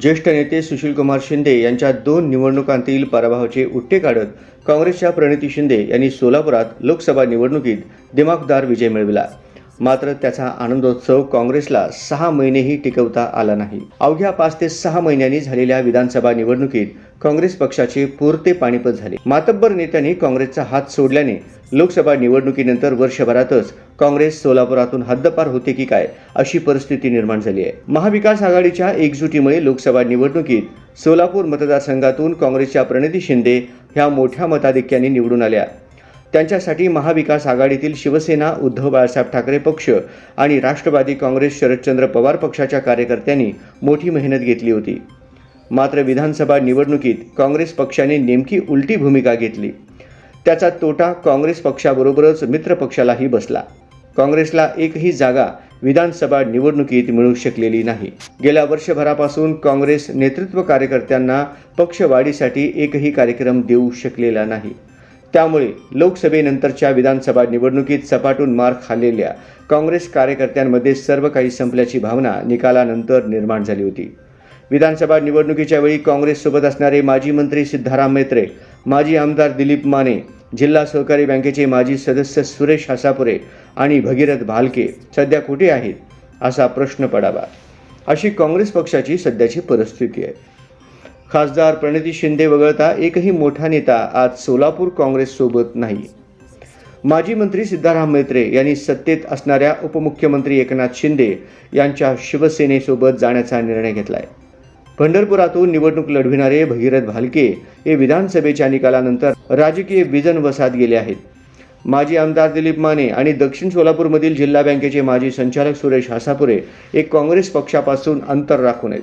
ज्येष्ठ नेते सुशीलकुमार शिंदे यांच्या दोन निवडणुकांतील पराभवाचे उट्टे काढत काँग्रेसच्या प्रणिती शिंदे यांनी सोलापुरात लोकसभा निवडणुकीत दिमागदार विजय मिळविला. मात्र त्याचा आनंदोत्सव काँग्रेसला सहा महिनेही टिकवता आला नाही. अवघ्या पाच ते सहा महिन्यांनी झालेल्या विधानसभा निवडणुकीत काँग्रेस पक्षाचे पुरते पाणीपत झाले. मातब्बर नेत्यांनी काँग्रेसचा हात सोडल्याने लोकसभा निवडणुकीनंतर वर्षभरातच काँग्रेस सोलापुरातून हद्दपार होते की काय अशी परिस्थिती निर्माण झाली आहे. महाविकास आघाडीच्या एकजुटीमुळे लोकसभा निवडणुकीत सोलापूर मतदारसंघातून काँग्रेसच्या प्रणिती शिंदे ह्या मोठ्या मताधिक्याने निवडून आल्या. त्यांच्यासाठी महाविकास आघाडीतील शिवसेना उद्धव बाळासाहेब ठाकरे पक्ष आणि राष्ट्रवादी काँग्रेस शरदचंद्र पवार पक्षाच्या कार्यकर्त्यांनी मोठी मेहनत घेतली होती. मात्र विधानसभा निवडणुकीत काँग्रेस पक्षाने नेमकी उलटी भूमिका घेतली. त्याचा तोटा काँग्रेस पक्षाबरोबरच मित्र पक्षालाही बसला. काँग्रेसला एकही जागा विधानसभा निवडणुकीत मिळू शकलेली नाही. गेल्या वर्षभरापासून काँग्रेस नेतृत्व कार्यकर्त्यांना पक्षवाढीसाठी एकही कार्यक्रम देऊ शकलेला नाही. त्यामुळे लोकसभेनंतरच्या विधानसभा निवडणुकीत सपाटून मार खाल्लेल्या काँग्रेस कार्यकर्त्यांमध्ये सर्व काही संपल्याची भावना निकालानंतर निर्माण झाली होती. विधानसभा निवडणुकीच्या वेळी काँग्रेससोबत असणारे माजी मंत्री सिद्धाराम मेत्रे माजी आमदार दिलीप माने जिल्हा सहकारी बँकेचे माजी सदस्य सुरेश हासापुरे आणि भगीरथ भालके सध्या कुठे आहेत असा प्रश्न पडावा. अशी काँग्रेस पक्षाची सध्याची परिस्थिती आहे. खासदार प्रणिती शिंदे वगळता एकही मोठा नेता आज सोलापूर काँग्रेससोबत नाही. माजी मंत्री सिद्धाराम मैत्रे यांनी सत्तेत असणाऱ्या उपमुख्यमंत्री एकनाथ शिंदे यांच्या शिवसेनेसोबत जाण्याचा निर्णय घेतलाय. पंढरपुरातून निवडणूक लढविणारे भगीरथ भालके हे विधानसभेच्या निकालानंतर राजकीय विजन वसात गेले आहेत. माजी आमदार दिलीप माने आणि दक्षिण सोलापूरमधील जिल्हा बँकेचे माजी संचालक सुरेश हासापुरे हे काँग्रेस पक्षापासून अंतर राखून आहेत.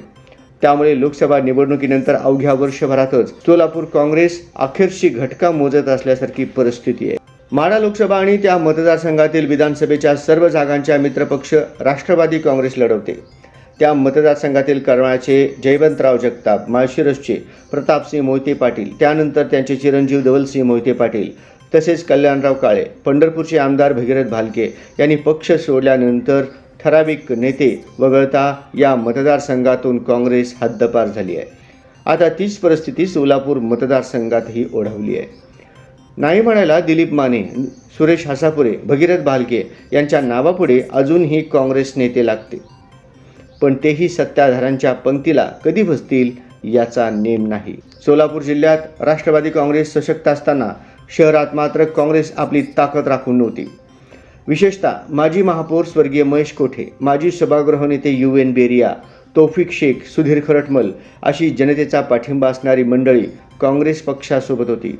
त्यामुळे लोकसभा निवडणुकीनंतर अवघ्या वर्षभरातच सोलापूर काँग्रेस अखेरची घटका मोजत असल्यासारखी परिस्थिती आहे. माढा लोकसभा आणि त्या मतदारसंघातील विधानसभेच्या सर्व जागांच्या मित्रपक्ष राष्ट्रवादी काँग्रेस लढवते. त्या मतदारसंघातील करमाळ्याचे जयवंतराव जगताप माळशिरसचे प्रतापसिंह मोहिते पाटील त्यानंतर त्यांचे चिरंजीव धवलसिंह मोहिते पाटील तसेच कल्याणराव काळे पंढरपूरचे आमदार भगीरथ भालके यांनी पक्ष सोडल्यानंतर ठराविक नेते वगळता या मतदारसंघातून काँग्रेस हद्दपार झाली आहे. आता तीच परिस्थिती सोलापूर मतदारसंघातही ओढवली आहे. नाही म्हणायला दिलीप माने सुरेश हासापुरे भगीरथ भालके यांच्या नावापुढे अजूनही काँग्रेस नेते लागते पण तेही सत्ताधाऱ्यांच्या पंक्तीला कधी बसतील याचा नेम नाही. सोलापूर जिल्ह्यात राष्ट्रवादी काँग्रेस सशक्त असताना शहरात मात्र काँग्रेस आपली ताकद राखून नव्हती. विशेषतः माजी महापौर स्वर्गीय महेश कोठे माजी सभागृह नेते यू एन बेरिया तौफिक शेख सुधीर खरटमल अशी जनतेचा पाठिंबा असणारी मंडळी काँग्रेस पक्षासोबत होती.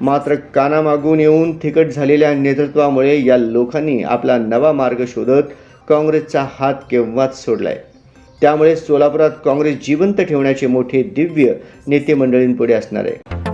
मात्र कानामागून येऊन थिकट झालेल्या नेतृत्वामुळे या लोकांनी आपला नवा मार्ग शोधत काँग्रेसचा हात केव्हाच सोडलाय. त्यामुळे सोलापुरात काँग्रेस जिवंत ठेवण्याचे मोठे दिव्य नेते मंडळींपुढे असणार आहे.